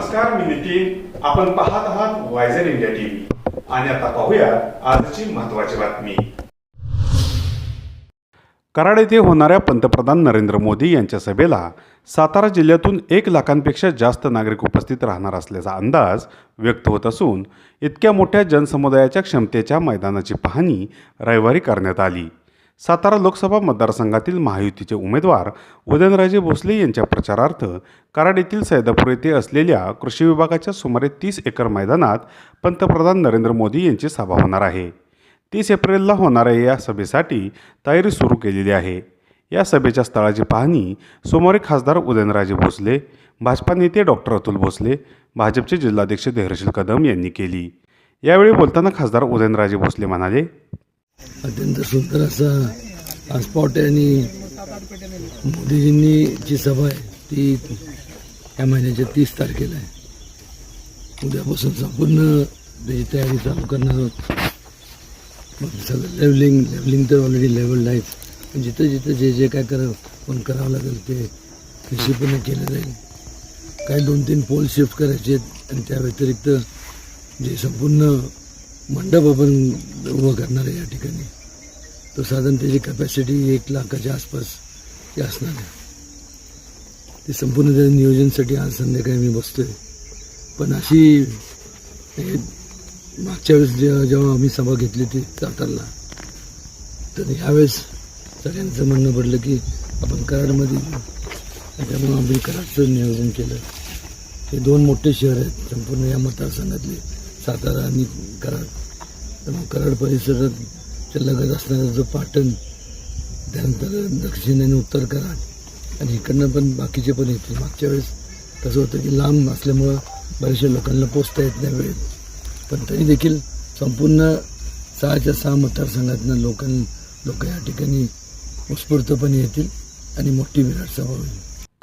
नमस्कार मी नितीन. आपण पाहत आहात वायझर इंडिया टीव्ही आणि आता पाहूया आजची महत्वाची बातमी. कराड येथे होणाऱ्या पंतप्रधान नरेंद्र मोदी यांच्या सभेला सातारा जिल्ह्यातून एक लाखांपेक्षा जास्त नागरिक उपस्थित राहणार असल्याचा अंदाज व्यक्त होत असून इतक्या मोठ्या जनसमुदायाच्या क्षमतेच्या मैदानाची पाहणी रविवारी करण्यात आली. सातारा लोकसभा मतदारसंघातील महायुतीचे उमेदवार उदयनराजे भोसले यांच्या प्रचारार्थ कराड येथील सैदापूर येथे असलेल्या कृषी विभागाच्या सुमारे तीस एकर मैदानात पंतप्रधान नरेंद्र मोदी यांची सभा होणार आहे. तीस एप्रिलला होणाऱ्या या सभेसाठी तयारी सुरू केलेली आहे. या सभेच्या स्थळाची पाहणी सोमवारी खासदार उदयनराजे भोसले भाजपा नेते डॉक्टर अतुल भोसले भाजपचे जिल्हाध्यक्ष धैर्यशील कदम यांनी केली. यावेळी बोलताना खासदार उदयनराजे भोसले म्हणाले अत्यंत सुंदर असा हा स्पॉट आहे आणि मोदीजींनी जी सभा आहे ती या महिन्याच्या तीस तारखेला आहे. उद्यापासून संपूर्ण त्याची तयारी चालू करणार आहोत. सगळं लेवलिंग लेवलिंग तर ऑलरेडी लेवल आहेच पण जिथं जिथं जे जे काय करावं पण करावं लागेल ते निश्चितपणे केलं जाईल. काही दोन तीन पोल शिफ्ट करायचे आहेत आणि त्या व्यतिरिक्त जे संपूर्ण मंडप आपण उभं करणार आहे या ठिकाणी. तो साधारण त्याची कॅपॅसिटी एक लाखाच्या आसपास ती असणार आहे. ते संपूर्ण त्याच्या नियोजनसाठी आज संध्याकाळी मी बसतो आहे पण अशी हे मागच्या वेळेस जेव्हा आम्ही सभा घेतली ती सातारला तर यावेळेस सगळ्यांचं म्हणणं पडलं की आपण कराडमध्ये त्यामुळं आम्ही कराडचं नियोजन केलं. हे दोन मोठे शहर आहेत संपूर्ण या मतदारसंघातले सातारा आणि कराड. कराड परिसरात लगत असणारा जो पाटण त्यानंतर दक्षिण आणि उत्तर कराड. आणि इकडनं पण बाकीचे पण येतील. मागच्या वेळेस कसं होतं की लांब असल्यामुळं बऱ्याचशा लोकांना पोचता येत नाही वेळेत. पण तरी देखील संपूर्ण सहाच्या सहा मतदारसंघातनं लोकां लोक या ठिकाणी उत्स्फूर्तपणे येतील आणि मोठी विराट सभा होईल.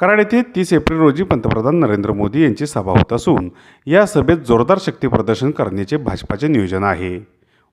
कराड येथे तीस एप्रिल रोजी पंतप्रधान नरेंद्र मोदी यांची सभा होत असून या सभेत जोरदार शक्तीप्रदर्शन करण्याचे भाजपाचे नियोजन आहे.